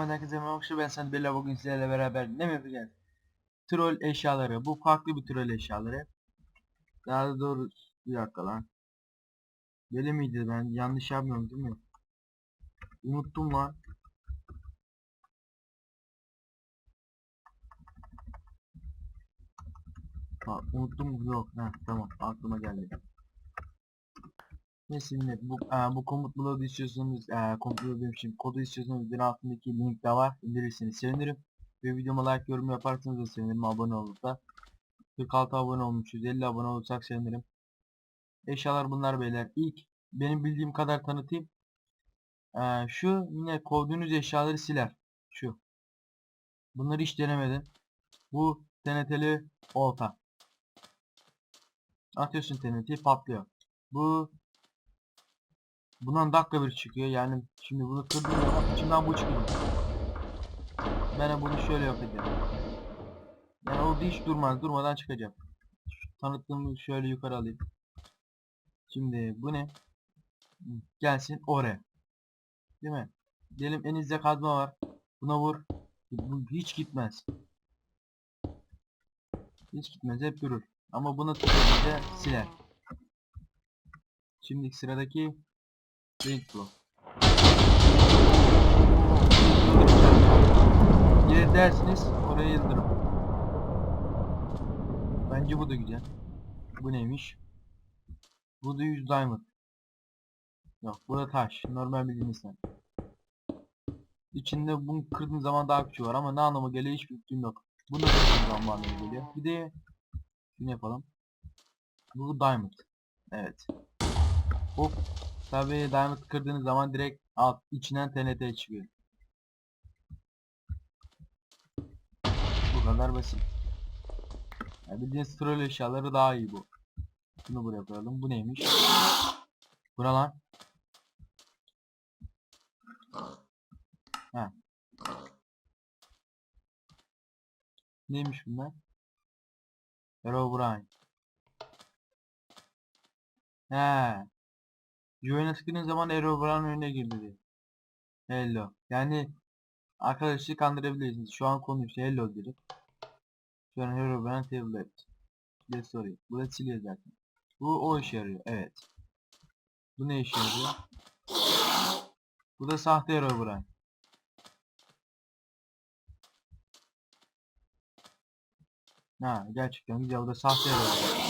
herkese merhaba ben Sandy Bella bugün sizlerle beraber ne mi yapacağız? Troll eşyaları. Bu farklı bir troll eşyaları. Daha da doğru bir dakika lan. Böyle miydi ben yanlış yapmıyorum değil mi? Unuttum lan. Ha, unuttum yok. Ha, tamam aklıma geldi. Neyse yine bu, e, bu komut bloğu istiyorsanız e, komut bloğu kodu istiyorsanız videonun altındaki link de var. İndirirseniz sevinirim. Ve videoma like yorum yaparsanız da sevinirim. Abone olup da. 46 abone olmuşuz. 50 abone olursak sevinirim. Eşyalar bunlar beyler. İlk benim bildiğim kadar tanıtayım. E, şu yine koyduğunuz eşyaları siler. Şu. Bunları hiç denemedim. Bu TNT'li olta. Atıyorsun TNT'yi patlıyor. Bu Bundan dakika bir çıkıyor yani şimdi bunu kırdığım zaman içinden bu çıkıyor. Ben bunu şöyle edeceğim. Yani o hiç durmaz durmadan çıkacak. Tanıttığımı şöyle yukarı alayım. Şimdi bu ne? Gelsin oraya. Değil mi? Diyelim elinizde kazma var. Buna vur. Bu hiç gitmez. Hiç gitmez hep durur. Ama bunu tutunca siler. Şimdi sıradaki Link block. Dersiniz oraya yıldırım. Bence bu da güzel. Bu neymiş? Bu da 100 diamond. Yok bu da taş. Normal bildiğiniz sen. İçinde bunu kırdığın zaman daha küçük var ama ne anlama geliyor hiçbir fikrim yok. Bunu da kırdığın zaman bu anlama geliyor. Bir de şunu yapalım. Bu diamond. Evet. Hop Tabii diamond kırdığınız zaman direkt alt içinden TNT çıkıyor. Bu kadar basit. Ya bildiğiniz troll eşyaları daha iyi bu. Bunu buraya koyalım. Bu neymiş? Bura lan. Ha. Neymiş bunlar? Herobrine. He. Join'e tıkladığın zaman Erobrine önüne girdi diyor. Hello. Yani arkadaşı kandırabilirsiniz. Şu an konuşuyor. Hello direkt. Şu an Herobrine tablet. Size soruyor. Bu da siliyor zaten. Bu o işe yarıyor. Evet. Bu ne işe yarıyor? Bu da sahte Herobrine. Ha gerçekten güzel. Bu da sahte Herobrine.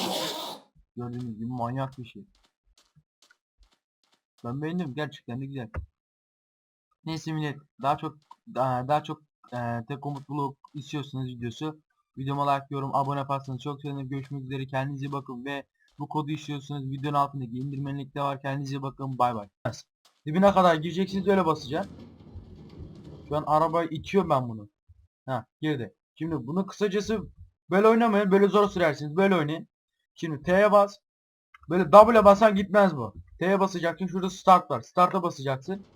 Gördüğünüz gibi manyak bir şey. Ben beğendim gerçekten de güzel. Neyse millet daha çok daha, daha çok e, tek komut blok istiyorsanız videosu videoma like yorum abone yaparsanız çok sevinirim görüşmek üzere kendinize bakın ve bu kodu istiyorsanız videonun altındaki indirme linkte var kendinize bakın bay bay. Dibine kadar gireceksiniz öyle basacaksın. Şu an arabayı itiyorum ben bunu. Ha girdi. Şimdi bunu kısacası böyle oynamayın böyle zor sürersiniz böyle oynayın. Şimdi T'ye bas. Böyle W'ye basan gitmez bu. T'ye basacaksın. Şurada start var. Start'a basacaksın.